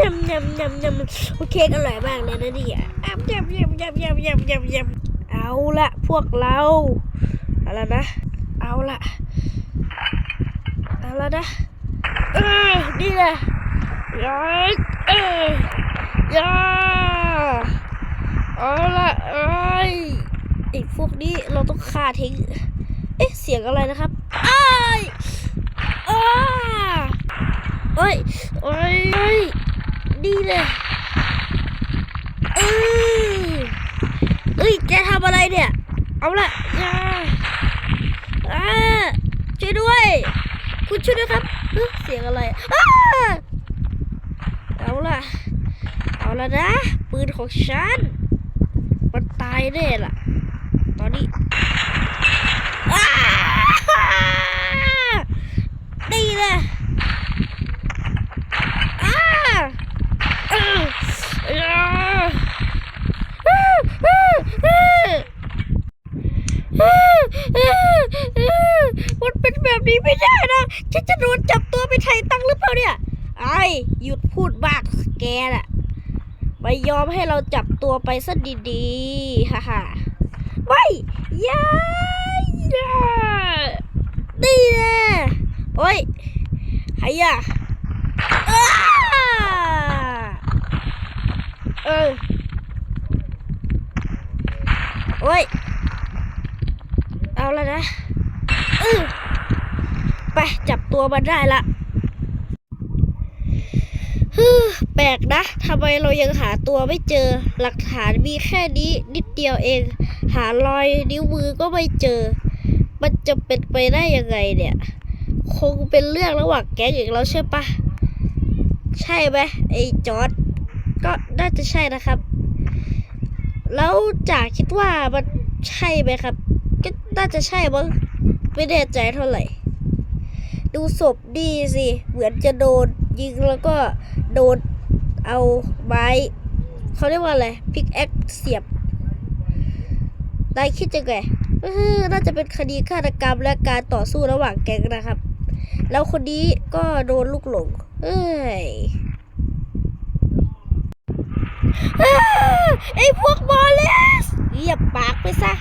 ยำยำยำยำโอเคอร่อยมากเลยนะเนี่ยยำยำยำยำยำยำยำยำเอาละพวกเราอาละนะ เอาละเอาละนะเออนี่แหละยายเออยาเอาละเอ้ยไอ้พวกนี้เราต้องฆ่าทิ้ง เอ๊ะเสียงอะไรนะครับอ้ายอ้าเอ้ยเอ้ยเอ้ย นี่แหละเออเอ้ยแกทำอะไรเนี่ย เอาละยาอ่าช่วยด้วย คุณช่วยด้วยครับเสียงอะไรอ้าเอาละเอาละนะ ปืนของฉัน มันตายแน่ล่ะ ตอนนี้อ้า ไม่ได้นะฉันจะโดนจับตัวไปไถ่ตังค์หรือเปล่าเนี่ยไอ้หยุดพูดบ้ากแกน่ะไม่ยอมให้เราจับตัวไปซะดีๆฮ่าฮ่าไม่ยายดีน่โอ้ยใครอะอ้าเออโอ้ยเอาแล้วนะ ไปจับตัวมันได้ละฮึแปลกนะทำไมเรายังหาตัวไม่เจอ หลักฐานมีแค่นี้นิดเดียวเอง หารอยนิ้วมือก็ไม่เจอ มันจะเป็นไปได้ยังไงเนี่ย คงเป็นเรื่องระหว่างแก๊งอย่างเราใช่ปะใช่ไหมไอ้จอร์ดก็น่าจะใช่นะครับ แล้วจากคิดว่ามันใช่ไหมครับ ก็น่าจะใช่มั้งไม่แน่ใจเท่าไหร่ ดูศพดีสิ เหมือนจะโดนยิงแล้วก็โดนเอาไม้เขาเรียกว่าอะไรพิกแอคเสียบนายคิดยังไงน่าจะเป็นคดีฆาตกรรมและการต่อสู้ระหว่างแก๊งนะครับ แล้วคนนี้ก็โดนลูกหลง เอ้ยอ้าไอ้พวกบอลเลสเยียบปากไปซะ